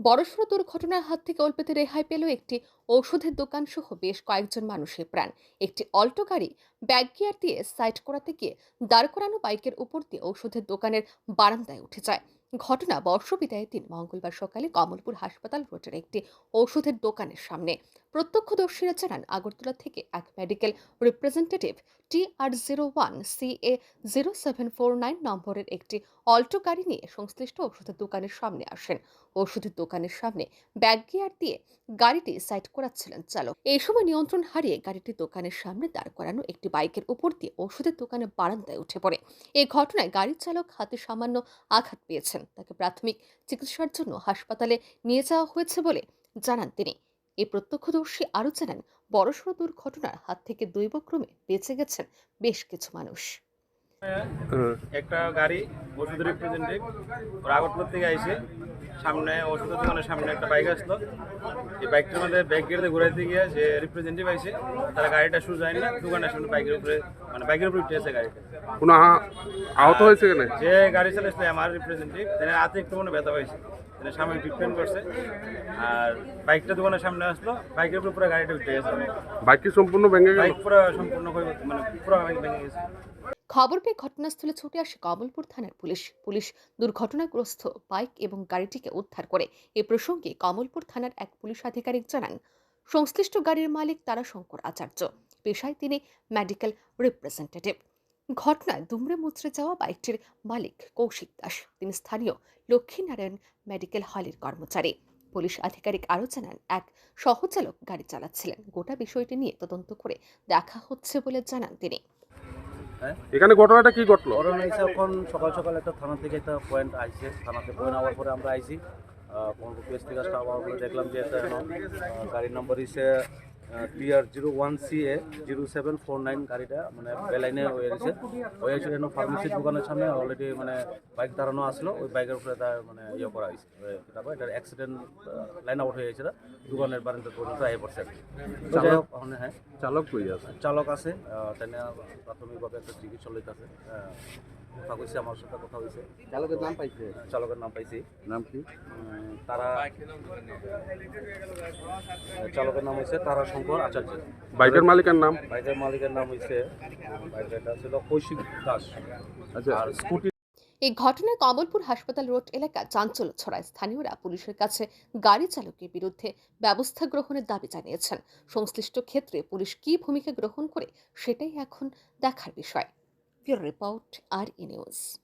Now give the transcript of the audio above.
বড়সড় দুর্ঘটনার হাত থেকে অল্পেতে রেহাই পেল একটি ঔষধের দোকান সহ বেশ কয়েকজন মানুষের প্রাণ। একটি অল্টো গাড়ি ব্যাগ গিয়ার দিয়ে সাইড করাতে গিয়ে দাঁড় করানো বাইকের উপর দিয়ে ঔষধের দোকানের বারান্দায় উঠে যায়। ঘটনা বর্ষবিদায়ের দিন মঙ্গলবার সকালে কমলপুর হাসপাতাল রোডের একটি ঔষধের দোকানের সামনে। প্রত্যক্ষদর্শীরা জানান, আগরতলা থেকে এক medical representative T R zero one C A zero seven four nine নম্বরের একটি অল্টো গাড়ি নিয়ে সংশ্লিষ্ট ওষুধের দোকানের সামনে আসেন। ওষুধের দোকানের সামনে ব্যাগ গিয়ার দিয়ে গাড়িটি সাইড করাচ্ছিলেন চালক। এই সময় নিয়ন্ত্রণ হারিয়ে গাড়িটি দোকানের সামনে দাঁড় করানো একটি বাইকের উপর দিয়ে ওষুধের দোকানের বারান্দায় উঠে পড়ে। এই ঘটনায় গাড়ির চালক হাতে সামান্য আঘাত পেয়েছেন। তাকে প্রাথমিক চিকিৎসার জন্য হাসপাতালে নিয়ে যাওয়া হয়েছে বলে জানান তিনি এই প্রত্যক্ষদর্শী আরও জানান, বড়সড় দুর্ঘটনার হাত থেকে দৈবক্রমে বেঁচে গেছেন বেশ কিছু মানুষ। একটা গাড়ি ওষুধ রিপ্রেজেন্টেটিভ ওরা আগরতলা থেকে আইসে সামনে ওষুধের দোকানের সামনে একটা বাইক আসলো। এই বাইকটার মধ্যে ব্যাগ গিয়ে ঘুরাইতে গিয়ে যে রিপ্রেজেন্টেটিভ আইসে তারা গাড়িটা শুরু যায়নি দোকানের সামনে বাইকের উপরে মানে বাইকের উপরে উঠে আছে গাড়িটা। কোনো আহত হয়েছে কেন? যে গাড়ি চালাইছিল আমার রিপ্রেজেন্টেটিভ তিনি হাতে একটু মনে ব্যথা পাইছে। তিনি সামনে ট্রিটমেন্ট করছে। আর বাইকটা দোকানের সামনে আসলো বাইকের উপরে পুরো গাড়িটা উঠে গেছে। বাইক কি সম্পূর্ণ ভেঙে গেল? বাইক পুরো সম্পূর্ণ মানে পুরো ভেঙে গেছে। খবর পেয়ে ঘটনাস্থলে ছুটে আসে কমলপুর থানার পুলিশ। পুলিশ দুর্ঘটনাগ্রস্ত বাইক এবং গাড়িটিকে উদ্ধার করে। এ প্রসঙ্গে কমলপুর থানার এক পুলিশ আধিকারিক জানান, সংশ্লিষ্ট গাড়ির মালিক তারাশঙ্কর আচার্য। পেশায় তিনি মেডিকেল রিপ্রেজেন্টেটিভ। ঘটনায় দুমড়ে মুচড়ে যাওয়া বাইকটির মালিক কৌশিক দাস। তিনি স্থানীয় লক্ষ্মীনারায়ণ মেডিকেল হলের কর্মচারী। পুলিশ আধিকারিক আরও জানান, এক সহচালক গাড়ি চালাচ্ছিলেন। গোটা বিষয়টি নিয়ে তদন্ত করে দেখা হচ্ছে বলে জানান তিনি। এখানে ঘটনাটা কি ঘটলো? এসে এখন সকাল সকাল একটা থানা থেকে একটা পয়েন্ট আইছে। থানাতে পয়েন্ট আওয়ার পরে আমরা আইছি। পিএস থেকে স্টাফ আওয়ার পরে দেখলাম যে একটা গাড়ির নম্বর হিসে TR zero one C A zero seven four nine গাড়িটা মানে বেলাইনে হয়ে গেছে। হয়ে গেছে যেন ফার্মেসির দোকানের সামনে অলরেডি মানে বাইক দাঁড়ানো আসলো। ওই বাইকের উপরে তার মানে ইয়ে করা হয়েছে। তারপর এটার অ্যাক্সিডেন্ট লাইন আউট হয়ে গেছে দোকানের বারান্দা পর্যন্ত আয় পড়ছে আর কি। তো যাই হোক, ওখানে হ্যাঁ। চালক কই আছে? চালক আছে তেনে প্রাথমিকভাবে একটা চিকিৎসা লইতে আছে কথা কইছে আমার সাথে কথা হয়েছে চালকের নাম পাইছে? চালকের নাম পাইছি। নাম কি? তারা চালকের নাম হয়েছে তারা শঙ্কর আচার্য। বাইকের মালিকের নাম? বাইকের মালিকের নাম হয়েছে ছিল কৌশিক দাস। আচ্ছা। আর স্কুটি এই ঘটনায় কমলপুর হাসপাতাল রোড এলাকা চাঞ্চল্য ছড়ায়। স্থানীয়রা পুলিশের কাছে গাড়ি চালকের বিরুদ্ধে ব্যবস্থা গ্রহণের দাবি জানিয়েছেন। সংশ্লিষ্ট ক্ষেত্রে পুলিশ কী ভূমিকা গ্রহণ করে সেটাই এখন দেখার বিষয়। Your report are in our.